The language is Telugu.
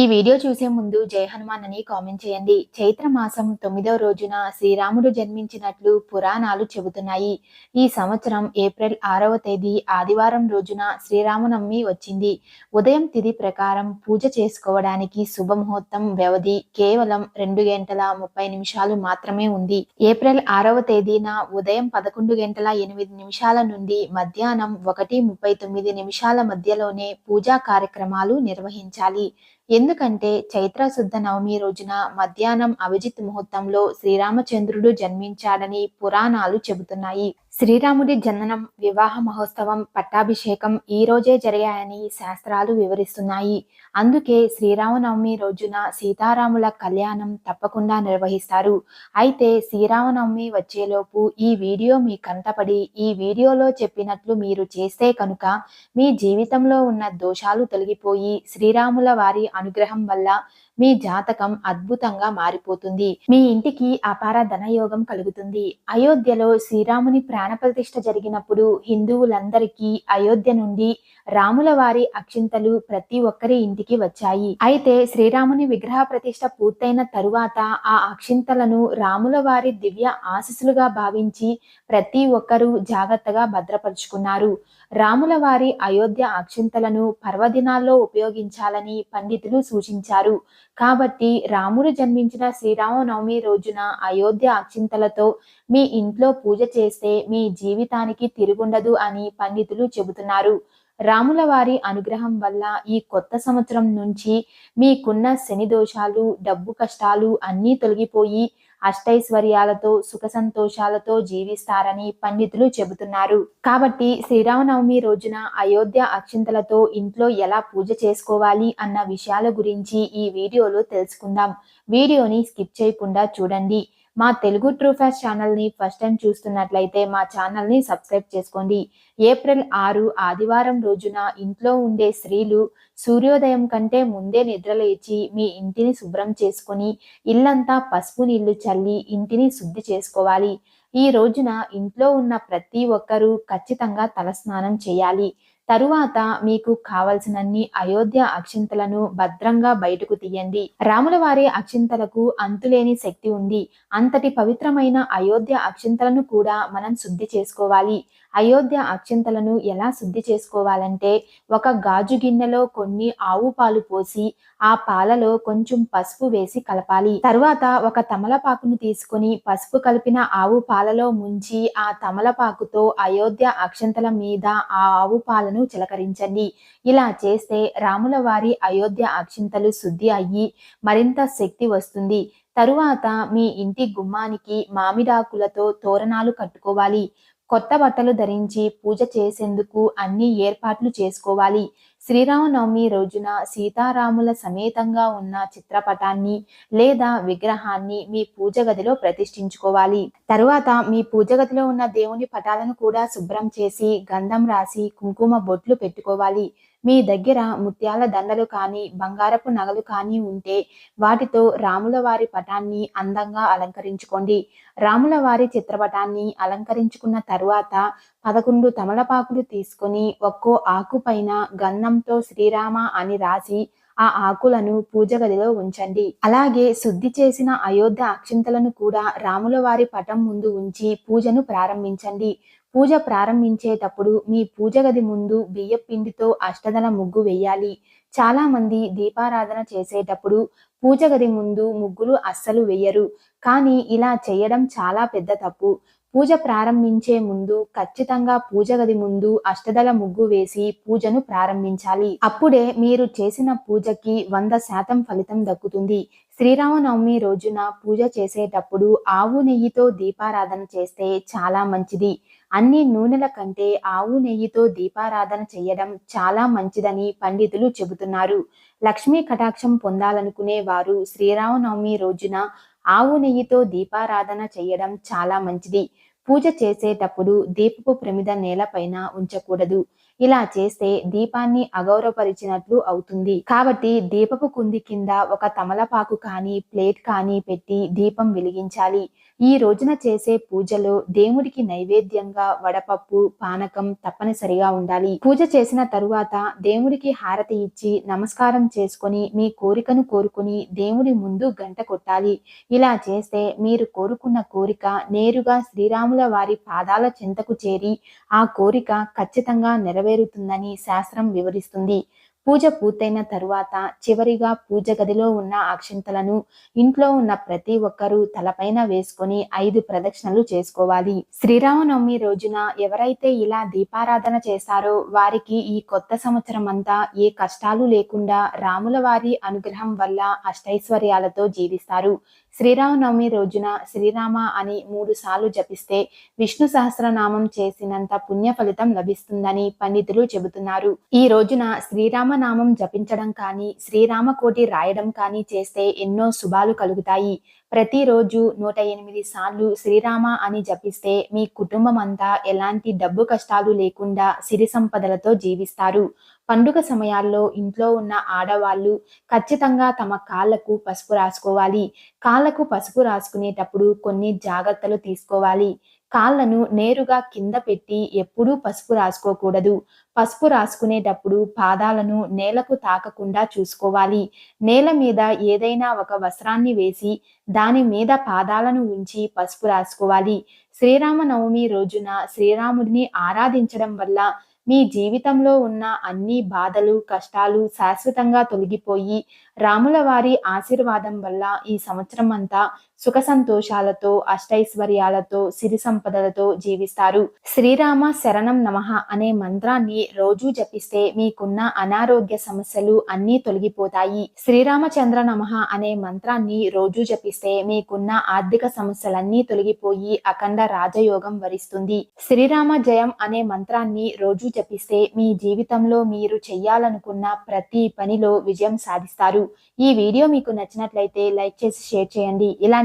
ఈ వీడియో చూసే ముందు జై హనుమాన్ అని కామెంట్ చేయండి. చైత్ర మాసం తొమ్మిదవ రోజున శ్రీరాముడు జన్మించినట్లు పురాణాలు చెబుతున్నాయి. ఈ సంవత్సరం ఏప్రిల్ ఆరవ తేదీ ఆదివారం రోజున శ్రీరామనవమి వచ్చింది. ఉదయం తిథి ప్రకారం పూజ చేసుకోవడానికి శుభముహూర్తం వ్యవధి కేవలం రెండు గంటల ముప్పై నిమిషాలు మాత్రమే ఉంది. ఏప్రిల్ ఆరవ తేదీన ఉదయం పదకొండు గంటల ఎనిమిది నిమిషాల నుండి మధ్యాహ్నం ఒకటి ముప్పై తొమ్మిది నిమిషాల మధ్యలోనే పూజా కార్యక్రమాలు నిర్వహించాలి. ఎందుకంటే చైత్ర శుద్ధ నవమి రోజున మధ్యాహ్నం అభిజిత్ ముహూర్తంలో శ్రీరామచంద్రుడు జన్మించాడని పురాణాలు చెబుతున్నాయి. శ్రీరాముడి జననం వివాహ మహోత్సవం పట్టాభిషేకం ఈ రోజే జరిగాయని శాస్త్రాలు వివరిస్తున్నాయి. అందుకే శ్రీరామనవమి రోజున సీతారాముల కళ్యాణం తప్పకుండా నిర్వహిస్తారు. అయితే శ్రీరామనవమి వచ్చేలోపు ఈ వీడియో మీ కంటపడి ఈ వీడియోలో చెప్పినట్లు మీరు చేస్తే కనుక మీ జీవితంలో ఉన్న దోషాలు తొలగిపోయి శ్రీరాముల వారి అనుగ్రహం వల్ల మీ జాతకం అద్భుతంగా మారిపోతుంది. మీ ఇంటికి అపార ధనయోగం కలుగుతుంది. అయోధ్యలో శ్రీరాముని ప్రాణప్రతిష్ఠ జరిగినప్పుడు హిందువులందరికీ అయోధ్య నుండి రాముల వారి అక్షింతలు ప్రతి ఒక్కరి ఇంటికి వచ్చాయి. అయితే శ్రీరాముని విగ్రహ ప్రతిష్ఠ పూర్తయిన తరువాత ఆ అక్షింతలను రాముల వారి దివ్య ఆశీస్సులుగా భావించి ప్రతి ఒక్కరూ జాగ్రత్తగా భద్రపరుచుకున్నారు. రాముల వారి అయోధ్య అక్షింతలను పర్వదినాల్లో ఉపయోగించాలని పండితులు సూచించారు. కాబట్టి రాముడు జన్మించిన శ్రీరామనవమి రోజున అయోధ్య అక్షింతలతో మీ ఇంట్లో పూజ చేస్తే మీ జీవితానికి తిరుగుండదు అని పండితులు చెబుతున్నారు. రాముల వారి అనుగ్రహం వల్ల ఈ కొత్త సంవత్సరం నుంచి మీకున్న శని దోషాలు డబ్బు కష్టాలు అన్నీ తొలగిపోయి అష్టైశ్వర్యాలతో సుఖ సంతోషాలతో జీవిస్తారని పండితులు చెబుతున్నారు. కాబట్టి శ్రీరామనవమి రోజున అయోధ్య అక్షింతలతో ఇంట్లో ఎలా పూజ చేసుకోవాలి అన్న విషయాల గురించి ఈ వీడియోలో తెలుసుకుందాం. వీడియోని స్కిప్ చేయకుండా చూడండి. మా తెలుగు ట్రూ ఫ్యాస్ట్ ఛానల్ని ఫస్ట్ టైం చూస్తున్నట్లయితే మా ఛానల్ని సబ్స్క్రైబ్ చేసుకోండి. ఏప్రిల్ ఆరు ఆదివారం రోజున ఇంట్లో ఉండే స్త్రీలు సూర్యోదయం కంటే ముందే నిద్రలేచి మీ ఇంటిని శుభ్రం చేసుకొని ఇల్లంతా పసుపు నీళ్ళు చల్లి ఇంటిని శుద్ధి చేసుకోవాలి. ఈ రోజున ఇంట్లో ఉన్న ప్రతి ఒక్కరూ ఖచ్చితంగా తలస్నానం చేయాలి. తరువాత మీకు కావలసినన్ని అయోధ్య అక్షింతలను భద్రంగా బయటకు తీయండి. రాముల వారి అక్షింతలకు అంతులేని శక్తి ఉంది. అంతటి పవిత్రమైన అయోధ్య అక్షింతలను కూడా మనం శుద్ధి చేసుకోవాలి. అయోధ్య అక్షంతలను ఎలా శుద్ధి చేసుకోవాలంటే ఒక గాజు గిన్నెలో కొన్ని ఆవు పాలు పోసి ఆ పాలలో కొంచెం పసుపు వేసి కలపాలి. తరువాత ఒక తమలపాకును తీసుకొని పసుపు కలిపిన ఆవు పాలలో ముంచి ఆ తమలపాకుతో అయోధ్య అక్షంతల మీద ఆ ఆవు పాలను చిలకరించండి. ఇలా చేస్తే రాముల వారి అయోధ్య అక్షింతలు శుద్ధి అయ్యి మరింత శక్తి వస్తుంది. తరువాత మీ ఇంటి గుమ్మానికి మామిడాకులతో తోరణాలు కట్టుకోవాలి. కొత్త బట్టలు ధరించి పూజ చేసేందుకు అన్ని ఏర్పాట్లు చేసుకోవాలి. శ్రీరామనవమి రోజున సీతారాముల సమేతంగా ఉన్న చిత్రపటాన్ని లేదా విగ్రహాన్ని మీ పూజ గదిలో ప్రతిష్ఠించుకోవాలి. తరువాత మీ పూజ గదిలో ఉన్న దేవుని పటాలను కూడా శుభ్రం చేసి గంధం రాసి కుంకుమ బొట్లు పెట్టుకోవాలి. మీ దగ్గర ముత్యాల దండలు కానీ బంగారపు నగలు కానీ ఉంటే వాటితో రాముల వారి పటాన్ని అందంగా అలంకరించుకోండి. రాముల వారి చిత్రపటాన్ని అలంకరించుకున్న తరువాత పదకొండు తమలపాకులు తీసుకొని ఒక్కో ఆకు పైన గంధంతో శ్రీరామ అని రాసి ఆ ఆకులను పూజ గదిలో ఉంచండి. అలాగే శుద్ధి చేసిన అయోధ్య అక్షింతలను కూడా రాముల వారి పటం ముందు ఉంచి పూజను ప్రారంభించండి. పూజ ప్రారంభించేటప్పుడు మీ పూజ గది ముందు బియ్య పిండితో అష్టదల ముగ్గు వేయాలి. చాలా మంది దీపారాధన చేసేటప్పుడు పూజ గది ముందు ముగ్గులు అస్సలు వేయరు. కానీ ఇలా చేయడం చాలా పెద్ద తప్పు. పూజ ప్రారంభించే ముందు ఖచ్చితంగా పూజ గది ముందు అష్టదల ముగ్గు వేసి పూజను ప్రారంభించాలి. అప్పుడే మీరు చేసిన పూజకి వంద శాతం ఫలితం దక్కుతుంది. శ్రీరామనవమి రోజున పూజ చేసేటప్పుడు ఆవు నెయ్యితో దీపారాధన చేస్తే చాలా మంచిది. అన్ని నూనెల కంటే ఆవు నెయ్యితో దీపారాధన చేయడం చాలా మంచిదని పండితులు చెబుతున్నారు. లక్ష్మీ కటాక్షం పొందాలనుకునే వారు శ్రీరామనవమి రోజున ఆవు నెయ్యితో దీపారాధన చేయడం చాలా మంచిది. పూజ చేసేటప్పుడు దీపపు ప్రమిద నేలపైన ఉంచకూడదు. ఇలా చేస్తే దీపాన్ని అగౌరవపరిచినట్లు అవుతుంది. కాబట్టి దీపపు కుంది కింద ఒక తమలపాకు కానీ ప్లేట్ కానీ పెట్టి దీపం వెలిగించాలి. ఈ రోజున చేసే పూజలో దేవుడికి నైవేద్యంగా వడపప్పు పానకం తప్పనిసరిగా ఉండాలి. పూజ చేసిన తరువాత దేవుడికి హారతి ఇచ్చి నమస్కారం చేసుకొని మీ కోరికను కోరుకుని దేవుడి ముందు గంట కొట్టాలి. ఇలా చేస్తే మీరు కోరుకున్న కోరిక నేరుగా శ్రీరాముల వారి పాదాల చింతకు చేరి ఆ కోరిక ఖచ్చితంగా నెరవేరుతుందని శాస్త్రం వివరిస్తుంది. పూజ పూర్తయిన తరువాత చివరిగా పూజ గదిలో ఉన్న అక్షింతలను ఇంట్లో ఉన్న ప్రతి ఒక్కరూ తలపైన వేసుకొని ఐదు ప్రదక్షిణలు చేసుకోవాలి. శ్రీరామనవమి రోజున ఎవరైతే ఇలా దీపారాధన చేస్తారో వారికి ఈ కొత్త సంవత్సరం అంతా ఏ కష్టాలు లేకుండా రాముల వారి అనుగ్రహం వల్ల అష్టైశ్వర్యాలతో జీవిస్తారు. శ్రీరామనవమి రోజున శ్రీరామ అని మూడు సార్లు జపిస్తే విష్ణు సహస్రనామం చేసినంత పుణ్య ఫలితం లభిస్తుందని పండితులు చెబుతున్నారు. ఈ రోజున శ్రీరామనామం జపించడం కానీ శ్రీరామ కోటి రాయడం కానీ చేస్తే ఎన్నో శుభాలు కలుగుతాయి. ప్రతిరోజు నూట ఎనిమిది సార్లు శ్రీరామ అని జపిస్తే మీ కుటుంబం అంతా ఎలాంటి డబ్బు కష్టాలు లేకుండా సిరి సంపదలతో జీవిస్తారు. పండుగ సమయాల్లో ఇంట్లో ఉన్న ఆడవాళ్ళు ఖచ్చితంగా తమ కాళ్ళకు పసుపు రాసుకోవాలి. కాళ్ళకు పసుపు రాసుకునేటప్పుడు కొన్ని జాగ్రత్తలు తీసుకోవాలి. కాళ్ళను నేరుగా కింద పెట్టి ఎప్పుడూ పసుపు రాసుకోకూడదు. పసుపు రాసుకునేటప్పుడు పాదాలను నేలకు తాకకుండా చూసుకోవాలి. నేల మీద ఏదైనా ఒక వస్త్రాన్ని వేసి దాని మీద పాదాలను ఉంచి పసుపు రాసుకోవాలి. శ్రీరామనవమి రోజున శ్రీరాముడిని ఆరాధించడం వల్ల మీ జీవితంలో ఉన్న అన్ని బాధలు కష్టాలు శాశ్వతంగా తొలగిపోయి రాముల వారి ఆశీర్వాదం వల్ల ఈ సంవత్సరం అంతా సుఖ సంతోషాలతో అష్టైశ్వర్యాలతో సిరి సంపదలతో జీవిస్తారు. శ్రీరామ శరణం నమః అనే మంత్రాన్ని రోజు జపిస్తే మీకున్న అనారోగ్య సమస్యలు అన్నీ తొలగిపోతాయి. శ్రీరామచంద్ర నమః అనే మంత్రాన్ని రోజు జపిస్తే మీకున్న ఆర్థిక సమస్యలన్నీ తొలగిపోయి అఖండ రాజయోగం వరిస్తుంది. శ్రీరామ జయం అనే మంత్రాన్ని రోజు జపిస్తే మీ జీవితంలో మీరు చెయ్యాలనుకున్న ప్రతి పనిలో విజయం సాధిస్తారు. ఈ వీడియో మీకు నచ్చినట్లయితే లైక్ చేసి షేర్ చేయండి. ఇలా